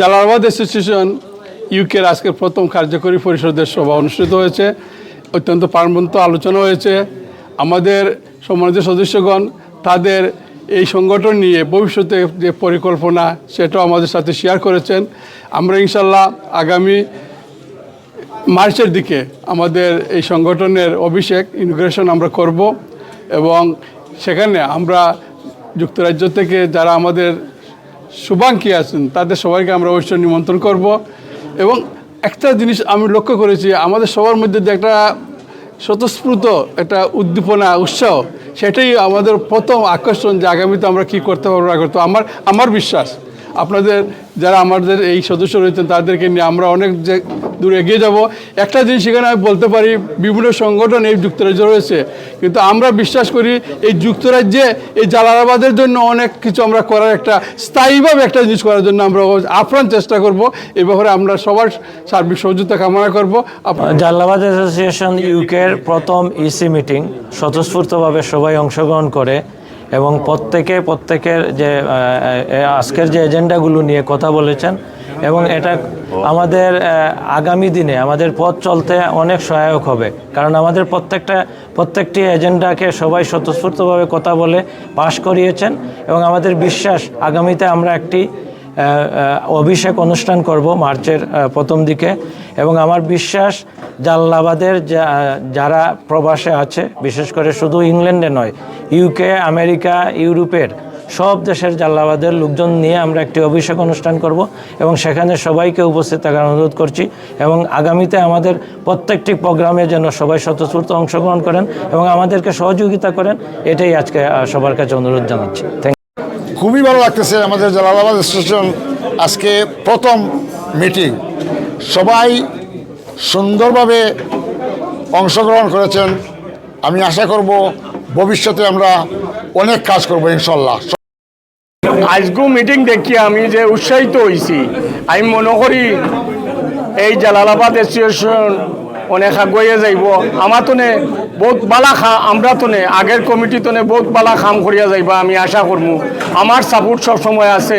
Jalalabad association ইউকের আজকের প্রথম কার্যকরী পরিষদের সভা অনুষ্ঠিত হয়েছে। অত্যন্ত প্রাণবন্ত আলোচনা হয়েছে। আমাদের সম্মানিত সদস্যগণ, তাদের এই সংগঠন নিয়ে ভবিষ্যতে যে পরিকল্পনা, সেটাও আমাদের সাথে শেয়ার করেছেন। আমরা ইনশাল্লাহ আগামী মার্চের দিকে আমাদের এই সংগঠনের অভিষেক ইনগ্রেশন আমরা করব এবং সেখানে আমরা যুক্তরাজ্য থেকে যারা আমাদের শুভাঙ্ক্ষী আছেন, তাদের সবাইকে আমরা অবশ্যই নিমন্ত্রণ করব। এবং একটা জিনিস আমি লক্ষ্য করেছি, আমাদের সবার মধ্যে যে একটা স্বতঃস্ফূর্ত একটা উদ্দীপনা, উৎসাহ, সেটাই আমাদের প্রথম আকর্ষণ যে আগামীতে আমরা কী করতে পারব, না করতে আমার আমার বিশ্বাস, আপনাদের যারা আমাদের এই সদস্য রয়েছেন, তাদেরকে নিয়ে আমরা অনেক যে দূর এগিয়ে যাব। একটা জিনিস সেখানে আমি বলতে পারি, বিভিন্ন সংগঠন এই যুক্তরাজ্যে রয়েছে। কিন্তু আমরা বিশ্বাস করি, এই যুক্তরাজ্যে এই জালালাবাদের জন্য অনেক কিছু আমরা করার একটা, স্থায়ীভাবে একটা জিনিস করার জন্য আমরা আপ্রাণ চেষ্টা করব। এই ব্যাপারে আমরা সবার সার্বিক সহযোগিতা কামনা করব। জালালাবাদ অ্যাসোসিয়েশন ইউকের প্রথম ইসি মিটিং স্বতঃস্ফূর্তভাবে সবাই অংশগ্রহণ করে এবং প্রত্যেকে, প্রত্যেকের যে আজকের যে এজেন্ডাগুলো নিয়ে কথা বলেছেন এবং এটা আমাদের আগামী দিনে আমাদের পথ চলতে অনেক সহায়ক হবে। কারণ আমাদের প্রত্যেকটা, প্রত্যেকটি এজেন্ডাকে সবাই স্বতঃস্ফূর্তভাবে কথা বলে পাশ করিয়েছেন এবং আমাদের বিশ্বাস, আগামীতে আমরা একটি অভিষেক অনুষ্ঠান করব মার্চের প্রথম দিকে। এবং আমার বিশ্বাস, জাল্লাবাদের যারা প্রবাসে আছে, বিশেষ করে শুধু ইংল্যান্ডে নয়, ইউকে, আমেরিকা, ইউরোপের সব দেশের জাল্লাবাদের লোকজন নিয়ে আমরা একটি অভিষেক অনুষ্ঠান করব এবং সেখানে সবাইকে উপস্থিত থাকার অনুরোধ করছি এবং আগামীতে আমাদের প্রত্যেকটি প্রোগ্রামে যেন সবাই স্বতঃস্ফূর্ত অংশগ্রহণ করেন এবং আমাদেরকে সহযোগিতা করেন, এটাই আজকে সবার কাছে অনুরোধ জানাচ্ছি। থ্যাংক ইউ খুবই ভালো লাগতেছে আমাদের জালালাবাদ স্টেশন আজকে প্রথম মিটিং। সবাই সুন্দরভাবে অংশগ্রহণ করেছেন। আমি আশা করব ভবিষ্যতে আমরা অনেক কাজ করব, ইনশাল্লাহ। আজকু মিটিং দেখি আমি যে উৎসাহিত হয়েছি আমি মনে করি এই জালালাবাদ অ্যাসোসিয়েশন অনেক আগুয়ে যাইব। আমার তো বহুত বালা খা আমরা তো আগের কমিটি তো বহুত বালা খাম করিয়া যাইবা, আমি আশা করব আমার সাপোর্ট সবসময় আছে